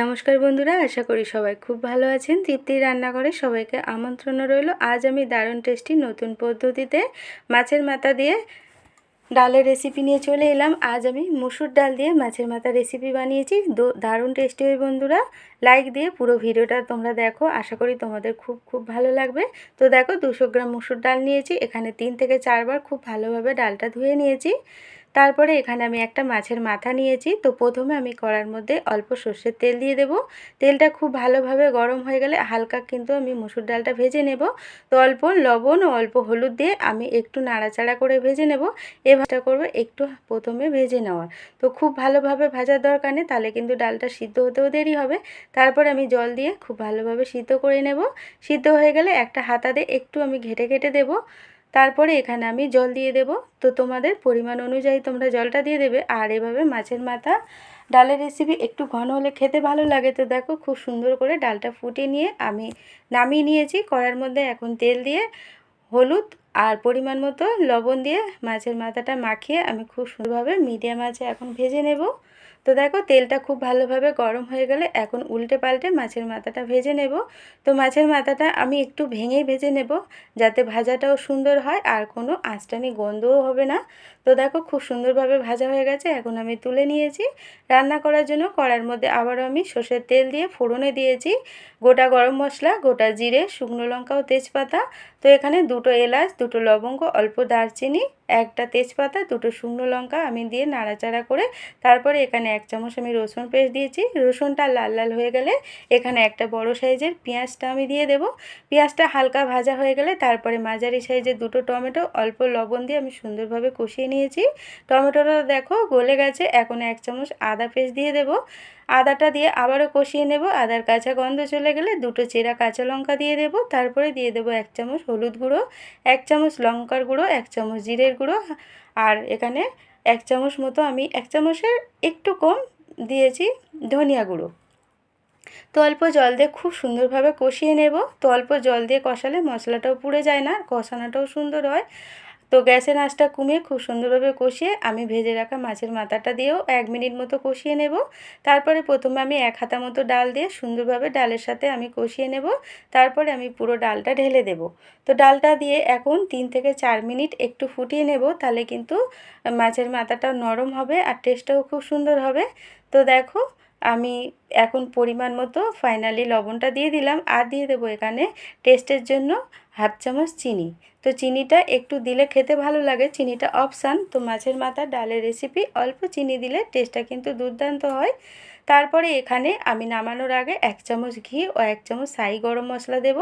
নমস্কার বন্ধুরা, আশা করি সবাই খুব ভালো আছেন। তৃপ্তির রান্নাঘরে সবাইকে আমন্ত্রণ রইল। আজ আমি দারুণ টেস্টি নতুন পদ্ধতিতে মাছের মাথা দিয়ে ডালের রেসিপি নিয়ে চলে এলাম। আজ আমি মুসুর ডাল দিয়ে মাছের মাথা রেসিপি বানিয়েছি। দারুণ টেস্টি হয় বন্ধুরা। লাইক দিয়ে পুরো ভিডিওটা তোমরা দেখো। আশা করি তোমাদের খুব খুব ভালো লাগবে। তো দেখো, দুশো গ্রাম মুসুর ডাল নিয়েছি। এখানে তিন থেকে চারবার খুব ভালোভাবে ডালটা ধুয়ে নিয়েছি। তারপরে এখানে আমি একটা মাছের মাথা নিয়েছি। তো প্রথমে আমি কড়ার মধ্যে অল্প সর্ষের তেল দিয়ে দেব। তেলটা খুব ভালোভাবে গরম হয়ে গেলে হালকা কিন্তু আমি মুসুর ডালটা ভেজে নেব। তো অল্প লবণ ও অল্প হলুদ দিয়ে আমি একটু নাড়াচাড়া করে ভেজে নেব। এভাবে করব একটু প্রথমে ভেজে নেওয়ার। তো খুব ভালোভাবে ভাজার দরকার নেই, তাহলে কিন্তু ডালটা সিদ্ধ হতেও দেরি হবে। তারপর আমি জল দিয়ে খুব ভালোভাবে সিদ্ধ করে নেব। সিদ্ধ হয়ে গেলে একটা হাতা দিয়ে একটু আমি ঘেটে ঘেটে দেবো। তারপরে এখানে আমি জল দিয়ে দেব। তো তোমাদের পরিমাণ অনুযায়ী তোমরা জলটা দিয়ে দেবে। আর এভাবে মাছের মাথা ডালের রেসিপি একটু ঘন হলে খেতে ভালো লাগে। তো দেখো খুব সুন্দর করে ডালটা ফুটিয়ে নিয়ে আমি নামিয়ে নিয়েছি। কড়ার মধ্যে এখন তেল দিয়ে হলুদ আর পরিমাণ মতো লবণ দিয়ে মাছের মাথাটা মাখিয়ে আমি খুব সুন্দরভাবে মিডিয়াম আছে এখন ভেজে নেব। তো দেখো, তেলটা খুব ভালোভাবে গরম হয়ে গেলে এখন উল্টে পাল্টে মাছের মাথাটা ভেজে নেব। তো মাছের মাথাটা আমি একটু ভেঙেই ভেজে নেব যাতে ভাজাটাও সুন্দর হয় আর কোনো আঁচটানি গন্ধও হবে না। তো দেখো, খুব সুন্দরভাবে ভাজা হয়ে গেছে, এখন আমি তুলে নিয়েছি। রান্না করার জন্য কড়ার মধ্যে আবারও আমি সর্ষের তেল দিয়ে ফোড়নে দিয়েছি। গোটা গরম মশলা, গোটা জিরে, শুকনো লঙ্কা ও তেজপাতা। তো এখানে দুটো এলাচ দুটো লবঙ্গ অল্প দারচিনি একটা তেজপাতা, দুটো শুকনো লঙ্কা আমি দিয়ে নাড়াচাড়া করে তারপরে এখানে এক চামচ আমি রসুন পেস্ট দিয়েছি। রসুনটা লাল লাল হয়ে গেলে এখানে একটা বড় সাইজের পেঁয়াজটা আমি দিয়ে দেব। পেঁয়াজটা হালকা ভাজা হয়ে গেলে তারপরে মাঝারি সাইজের দুটো টমেটো, অল্প লবণ দিয়ে আমি সুন্দরভাবে কষিয়ে নিয়েছি। টমেটোটা দেখো গলে গেছে, এখন এক চামচ আদা পেস্ট দিয়ে দেব। আদাটা দিয়ে আবারও কষিয়ে নেব। আদার কাঁচা গন্ধ চলে গেলে দুটো চেরা কাঁচা লঙ্কা দিয়ে দেব। তারপরে দিয়ে দেব এক চামচ হলুদ গুঁড়ো, এক চামচ লঙ্কার গুঁড়ো, এক চামচ জিরের গুঁড়ো, আর এখানে এক চামচ মতো আমি, এক চামচের একটু কম দিয়েছি ধনিয়া গুঁড়ো। তো অল্প জল দিয়ে খুব সুন্দরভাবে কষিয়ে নেব। তো অল্প জল দিয়ে কষালে মশলাটাও পুড়ে যায় না কষানোটাও সুন্দর হয়। তো গ্যাসের আঁচটা কমিয়ে খুব সুন্দরভাবে কষিয়ে আমি ভেজে রাখা মাছের মাথাটা দিয়েও এক মিনিট মতো কষিয়ে নেব। তারপরে প্রথমে আমি এক হাতা মতো ডাল দিয়ে সুন্দরভাবে ডালের সাথে আমি কষিয়ে নেব। তারপরে আমি পুরো ডালটা ঢেলে দেব। তো ডালটা দিয়ে এখন তিন থেকে চার মিনিট একটু ফুটিয়ে নেব, তাহলে কিন্তু মাছের মাথাটাও নরম হবে আর টেস্টটাও খুব সুন্দর হবে। তো দেখো, আমি এখন পরিমাণ মতো ফাইনালি লবণটা দিয়ে দিলাম আর দিয়ে দেবো এখানে টেস্টের জন্য হাফ চামচ চিনি। তো চিনিটা একটু দিলে খেতে ভালো লাগে, চিনিটা অপশান। তো মাছের মাথা ডালের রেসিপি অল্প চিনি দিলে টেস্টটা কিন্তু দুর্দান্ত হয়। তারপরে এখানে আমি নামানোর আগে এক চামচ ঘি ও এক চামচ সাই গরম মশলা দেব।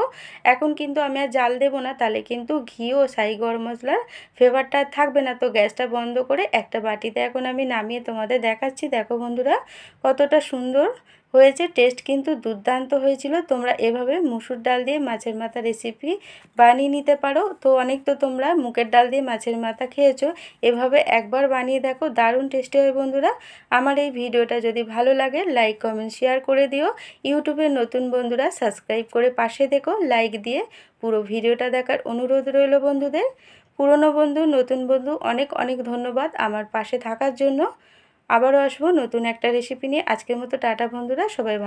এখন কিন্তু আমি আর জাল দেবো না, তাহলে কিন্তু ঘি ও সাই গরম মশলার ফ্লেভারটা থাকবে না। তো গ্যাসটা বন্ধ করে একটা বাটিতে এখন আমি নামিয়ে তোমাদের দেখাচ্ছি। দেখো বন্ধুরা, কতটা সুন্দর হয়েছে, টেস্ট কিন্তু দুর্দান্ত হয়েছিল। তোমরা এভাবে মুসুর ডাল দিয়ে মাছের মাথা রেসিপি বানিয়ে নিতে পারো। তো অনেক তো তোমরা মুগের ডাল দিয়ে মাছের মাথা খেয়েছো, এভাবে একবার বানিয়ে দেখো, দারুণ টেস্টি হয় বন্ধুরা। আমার এই ভিডিওটা যদি ভালো লাগে লাইক কমেন্ট শেয়ার করে দিও। ইউটিউবের নতুন বন্ধুরা সাবস্ক্রাইব করে পাশে দেখো লাইক দিয়ে পুরো ভিডিওটা দেখার অনুরোধ রইল বন্ধুদের। পুরনো বন্ধু, নতুন বন্ধু, অনেক অনেক ধন্যবাদ আমার পাশে থাকার জন্য। আবারও আসব নতুন একটা রেসিপি নিয়ে। আজকের মতো টাটা বন্ধুরা সবাই ভালো